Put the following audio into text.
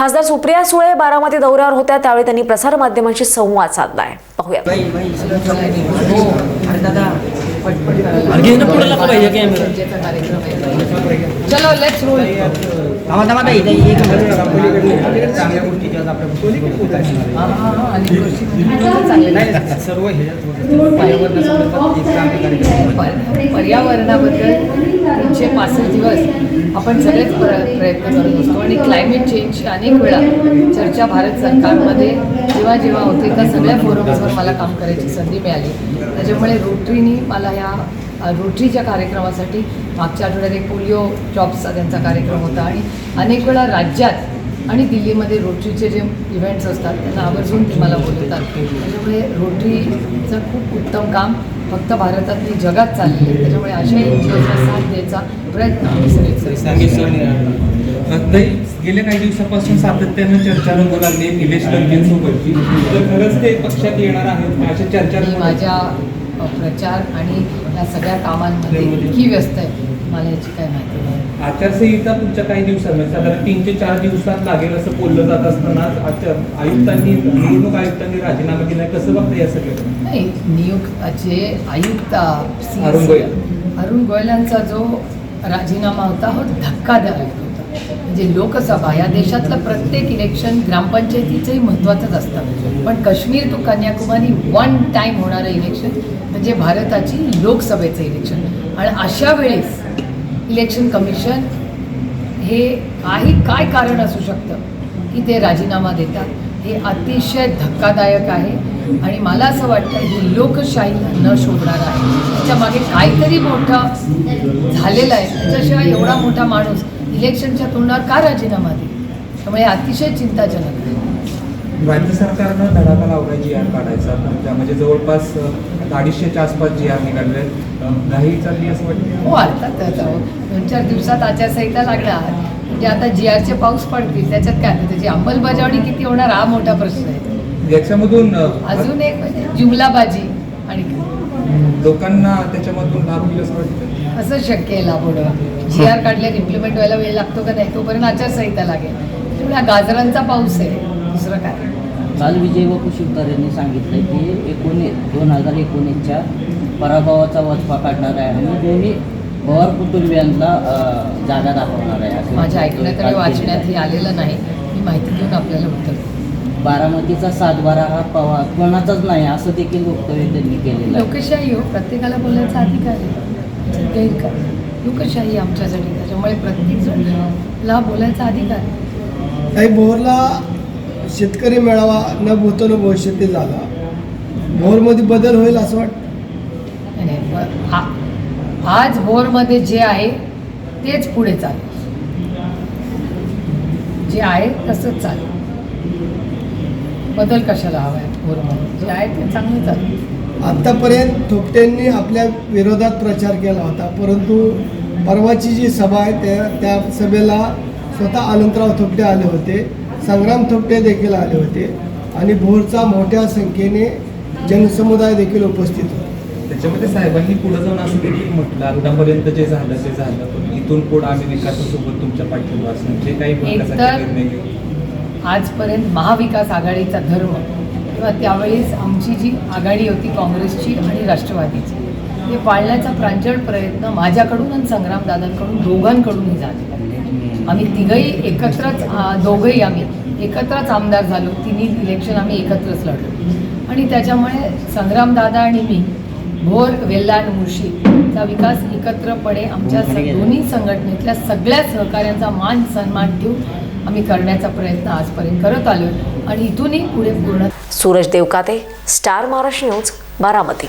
खासदार सुप्रिया सुळे बारामती दौऱ्यावर होत्या त्यावेळी त्यांनी प्रसारमाध्यमांशी संवाद साधला आहे पाहूया अरे दादा पटपट करायला अरे घे ना पुढे लागा पाहिजे कॅमेरा गरजेचा कार्यक्रम आहे चलो लेट्स रोल थांबा थांबा ताई ताई एक मिनिट. चांगल्या गोष्टी हा हा हा सर्व पर्यावरणाबद्दल तीनशे पासष्ट दिवस आपण सगळेच प्र- प्रयत्न करत असतो आणि क्लायमेट चेंजची अनेक वेळा चर्चा भारत सरकारमध्ये जेव्हा जेव्हा होते त्या सगळ्या फोरम्सवर मला काम करायची संधी मिळाली. त्याच्यामुळे रोटरीनी मला या रोटरीच्या कार्यक्रमासाठी मागच्या आठवड्यात एक पोलिओ जॉब्सचा त्यांचा कार्यक्रम होता आणि अनेक वेळा राज्यात आणि दिल्लीमध्ये रोटरीचे जे इव्हेंट्स असतात त्यांना आवर्जून ते मला बोलवतात. त्याच्यामुळे रोटरीचं खूप उत्तम काम फक्त भारतात नाही जगात चालली आहे त्याच्यामुळे अशा साथ द्यायचा प्रयत्न आम्ही सगळे गेल्या काही दिवसापासून सातत्यानं चर्चा रंगू लागली निलेश लंकेंसोबतची तर खरंच ते पक्षात येणार आहेत अशा चर्चा माझ्या प्रचार आणि या सगळ्या कामांमध्ये इतकी व्यस्त आहे. मला याची काय माहिती नाही. आचारसंहिता पुढच्या काही दिवसांमध्ये साधारण तीन ते चार दिवसात लागेल असं बोललं जात असताना आचार आयुक्तांनी निवडणूक आयुक्तांनी राजीनामा दिलाय. कसं बघता या सगळं नाही नियुक्ताचे आयुक्त अरुण गोयल. अरुण गोयलांचा जो राजीनामा होता हो धक्कादायक होता. म्हणजे लोकसभा या देशातलं प्रत्येक इलेक्शन ग्रामपंचायतीचंही महत्त्वाचंच असतं. पण Kashmir to Kanyakumari one time होणारं इलेक्शन म्हणजे भारताची लोकसभेचं इलेक्शन आणि अशा वेळेस इलेक्शन कमिशन हे काही काय कारण असू शकतं की ते राजीनामा देतात हे अतिशय धक्कादायक आहे. आणि मला असं वाटतं ही लोकशाही न शोधणार आहे. त्याच्यामागे काहीतरी मोठं झालेलं आहे. त्याच्याशिवाय एवढा मोठा माणूस इलेक्शनच्या तोंडावर का राजीनामा देईल त्यामुळे अतिशय चिंताजनक आहे. राज्य सरकारनं धडाका लावलाय जी आर काढायचा. त्यामध्ये जवळपास अडीचशेच्या आसपास जी आर निघाले घाई चालली असं वाटतं हो अर्थात हो. दोन चार दिवसात आचारसंहिता लागणार. म्हणजे आता जी आरचे पाऊस पडतील. त्याच्यात काय त्याची अंमलबजावणी किती होणार हा मोठा प्रश्न आहे. याच्यामधून अजून एक म्हणजे जुमलाबाजी आणि? लोकांना त्याच्यामधून लाभ होईल असं वाटतं? असं शक्य आहे लाभोडं जी आर काढल्यावर इम्प्लिमेंट व्हायला वेळ लागतो का नाही? तोपर्यंत आचारसंहिता लागेल. त्यामुळे हा गाजरांचा पाऊस आहे. दुसरं काय? काल विजय बापू शिवतार यांनी सांगितलं की एकोणीस दोन हजार एकोणीसच्या पराभवाचा वचपा काढणार आहे आणि दोन्ही पवार कुटुंबियांना जागा दाखवणार आहे. असं माझ्या ऐकण्यात वाचण्यात हे आलेलं नाही. मी माहिती देऊन आपल्याला उत्तर. बारामतीचा सातबारा हा पवार कोणाचाच नाही असं देखील वक्तव्य त्यांनी केलेलं आहे. लोकशाही हो प्रत्येकाला बोलायचा अधिकार आहे. गैर काय लोकशाही आमच्यासाठी त्याच्यामुळे प्रत्येक जणला बोलायचा अधिकार आहे. काही भोरला शेतकरी मेळावा न भूतो न भविष्यती झाला. भोरमध्ये बदल होईल असं वाटतं? नाही, आज भोरमध्ये जे आहे तेच पुढे चालेल. जे आहे तसंच चालेल. बदल कशाला हवा आहे जे आहे ते चांगलं चालेल. आत्तापर्यंत थोपटेंनी आपल्या विरोधात प्रचार केला होता परंतु परवाची जी सभा आहे त्या त्या सभेला स्वतः अनंतराव थोपटे आले होते संग्राम थोपटे देखील आले होते आणि भोरचा मोठ्या संख्येने जनसमुदाय देखील उपस्थित होता. त्याच्यामध्ये साहेबांनी पुढे जाऊन असं देखील म्हटलं आतापर्यंत जे झालं ते झालं पण इथून पुढे आम्ही विकासासोबत तुमच्या पाठिंबा असून जे काही निर्णय घेऊ. आजपर्यंत महाविकास आघाडीचा धर्म किंवा त्यावेळेस आमची जी आघाडी होती काँग्रेसची आणि राष्ट्रवादीची ते पाळण्याचा प्रांजळ प्रयत्न माझ्याकडून आणि संग्रामदादांकडून दोघांकडूनही झालेला आम्ही तिघही एकत्रच दोघंही आम्ही एकत्रच आमदार झालो. तिन्ही इलेक्शन आम्ही एकत्रच लढलो. आणि त्याच्यामुळे संग्रामदादा आणि मी भोर वेल्ला मुशीचा मुळशीचा विकास एकत्रपणे आमच्या दोन्ही संघटनेतल्या सगळ्या सहकाऱ्यांचा मान सन्मान ठेवून आम्ही करण्याचा प्रयत्न आजपर्यंत करत आलो आणि इथूनही पुढे पूर्ण सूरज देवकाते स्टार महाराष्ट्र न्यूज बारामती.